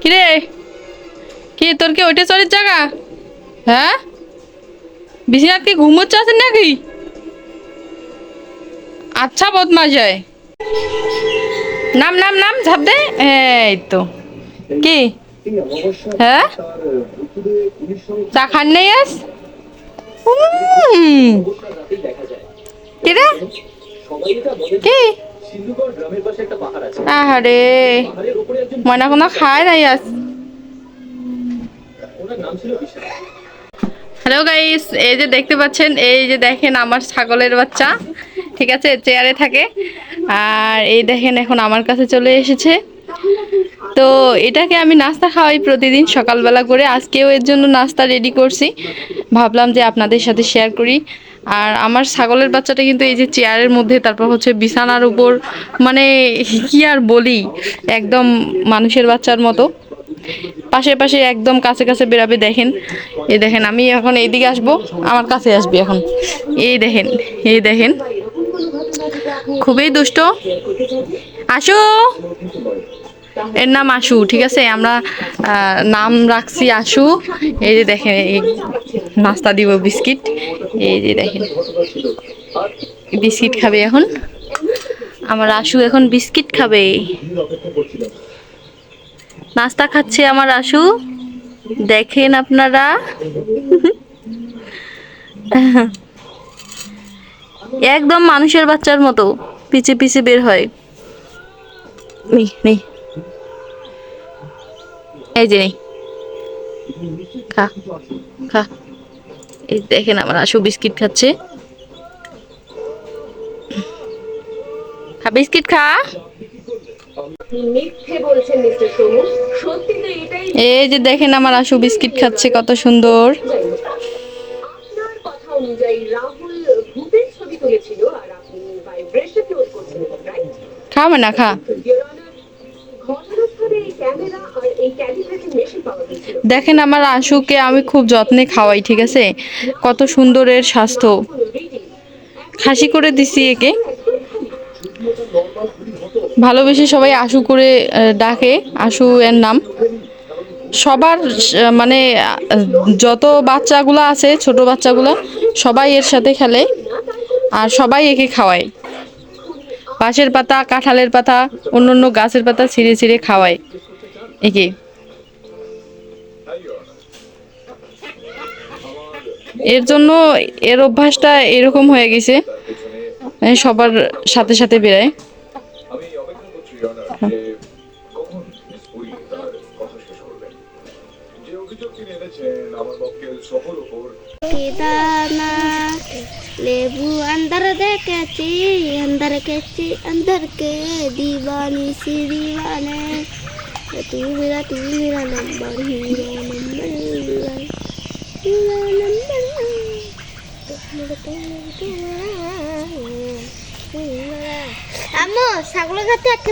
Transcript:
কিরে? কি, তোর কি ওইটা চরের জায়গা? হ্যাঁ? বিছানাত কি ঘুমোচ্ছে আছেন নাকি? আচ্ছা বদমাস হয়। নাম নাম নাম, ঝাপ দে। এই তো। কি? হ্যাঁ? চা খান নেই আস উম। কি আহারে। ময়না কোনো খায় নাই আজ। হ্যালো গাইস এই যে দেখতে পাচ্ছেন, এই যে দেখেন আমার ছাগলের বাচ্চা, ঠিক আছে? চেয়ারে থাকে। আর এই দেখেন এখন আমার কাছে চলে এসেছে। তো এটাকে আমি নাস্তা খাওয়াই প্রতিদিন সকালবেলা করে। আজকেও এর জন্য নাস্তা রেডি করছি। ভাবলাম যে আপনাদের সাথে শেয়ার করি। আর আমার ছাগলের বাচ্চাটা কিন্তু এই যে চেয়ারের মধ্যে, তারপর হচ্ছে বিছানার উপর মানে কি আর বলি, একদম মানুষের বাচ্চার মতো। পাশে পাশে একদম কাছে কাছে বেরাবে দেখেন। এই দেখেন, আমি এখন এইদিকে আসব, আমার কাছে আসবি এখন। এই দেখেন এই দেখেন। খুবই দুষ্ট। আসো। এর নাম আশু ঠিক আছে? আমরা নাম রাখছি আশু। এই যে দেখেন এই নাস্তা দিব বিস্কিট। এই যে দেখেন বিস্কিট খাবে এখন। আমার আশু এখন বিস্কিট খাবে। নাস্তা খাচ্ছে আমার আশু। দেখেন আপনারা। একদম মানুষের বাচ্চার মতো পিছে পিছে বের হয়। নে, নে। এই যে খা খা। এই দেখেন আমার আশু বিস্কিট খাচ্ছে। খা বিস্কিট খা। এই যে দেখেন আমার আশু বিস্কিট খাচ্ছে কত সুন্দর। খাবে না খা। দেখেন আমার আশুকে আমি খুব যত্নে খাওয়াই, ঠিক আছে? কত সুন্দর এর স্বাস্থ্য। খাসি করে দিছি একে। ভালোবেসে সবাই আশু করে ডাকে। আশু এর নাম। সবার মানে যত বাচ্চাগুলো আছে, ছোট বাচ্চাগুলো, সবাই এর সাথে খেলে। আর সবাই একে খাওয়ায়। বাঁশের পাতা, কাঁঠালের পাতা অন্য অন্য গাছের পাতা ছিঁড়ে ছিঁড়ে খাওয়ায়। একে এর জন্য এর অভ্যাসটা এরকম হয়ে গেছে মানে সবার সাথে সাথে বেড়ায় केदारनाथ लेबू अंदर देखेची अंदर केची अंदर के दीवानी सी दीवाने तू मेरा तू मेरा number hero number hero number আম্মু ছাগলের কাছে একটা